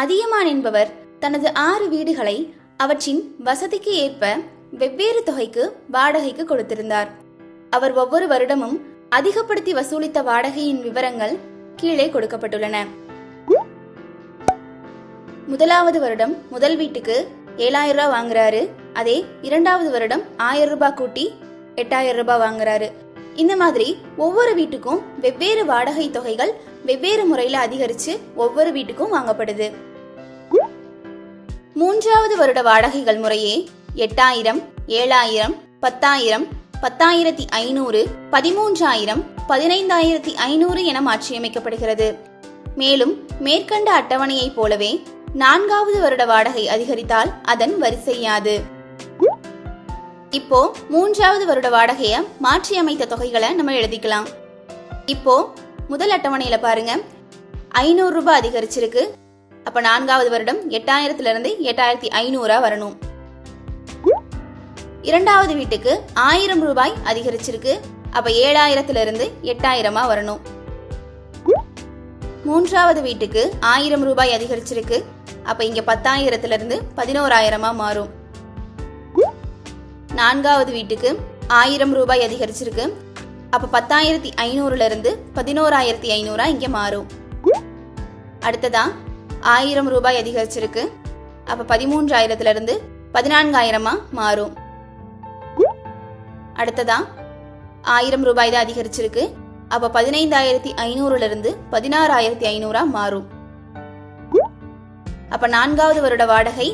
அதியமான் என்பவர் தனது ஆறு வீடுகளை அவற்றின் வசதிக்கு ஏற்ப வெவ்வேறு தொகைக்கு வாடகைக்கு கொடுத்திருந்தார். அவர் ஒவ்வொரு வருடமும் அதிகப்படுத்தி வசூலித்த வாடகையின் விவரங்கள் கீழே கொடுக்கப்பட்டுள்ளன. முதலாவது வருடம் முதல் வீட்டுக்கு ஏழாயிரம் ரூபாய் வாங்குறாரு. அதே இரண்டாவது வருடம் ஆயிரம் ரூபாய் கூட்டி எட்டாயிரம் ரூபாய் வாங்குறாரு. இந்த மாதிரி ஒவ்வொரு வீட்டுக்கும் வெவ்வேறு வாடகை தொகைகள் வெவ்வேறு முறையில் அதிகரிச்சு ஒவ்வொரு வீட்டுக்கும் வாங்கப்படுது. மூன்றாவது வருட வாடகைகள் முறையே எட்டாயிரம் ஏழாயிரம் பத்தாயிரம் பத்தாயிரத்தி ஐநூறு பதிமூன்றாயிரம் பதினைந்தாயிரத்தி ஐநூறு என மாற்றியமைக்கப்படுகிறது. மேலும் மேற்கண்ட அட்டவணையைப் போலவே நான்காவது வருட வாடகை அதிகரித்தால் அதன் வரிசையாது. இப்போ மூன்றாவது வருட வாடகையை மாற்றி அமைத்த தொகைகளை நம்ம எழுதிக்கலாம். இப்போ முதல் அட்டவணையில பாருங்க. ஐநூறு ரூபாய் அதிகரிச்சிருக்கு. அப்ப நான்காவது வருடம் எட்டாயிரத்துல இருந்து எட்டாயிரத்தி ஐநூறா வரணும். இரண்டாவது வீட்டுக்கு ஆயிரம் ரூபாய் அதிகரிச்சிருக்கு. அப்ப ஏழாயிரத்துல இருந்து எட்டாயிரமா வரணும். மூன்றாவது வீட்டுக்கு ஆயிரம் ரூபாய் அதிகரிச்சிருக்கு. அப்ப இங்க பத்தாயிரத்துல இருந்து பதினோராயிரமா மாறும். நான்காவது வீட்டுக்கு ஆயிரம் ரூபாய் அதிகரிச்சிருக்கு. அப்போ பத்தாயிரத்தி ஐநூறுல இருந்து பதினோராயிரத்தி ஐநூறா இங்கே மாறும். அடுத்ததா ஆயிரம் ரூபாய் அதிகரிச்சிருக்கு. அப்போ பதிமூன்றாயிரத்துல இருந்து பதினான்காயிரமா மாறும். அடுத்ததா ஆயிரம் ரூபாய் தான் அதிகரிச்சிருக்கு. அப்போ பதினைந்தாயிரத்தி ஐநூறுல இருந்து பதினாறாயிரத்தி ஐநூறா மாறும். அப்ப நான்காவது வருட வாடகை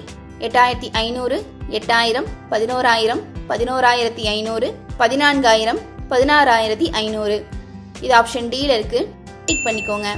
எட்டாயிரத்தி ஐநூறு எட்டாயிரம் பதினோராயிரம் பதினோராயிரத்தி ஐநூறு பதினான்காயிரம் பதினாறாயிரத்தி ஐநூறு. இது ஆப்ஷன் டியில் இருக்கு. டிக் பண்ணிக்கோங்க.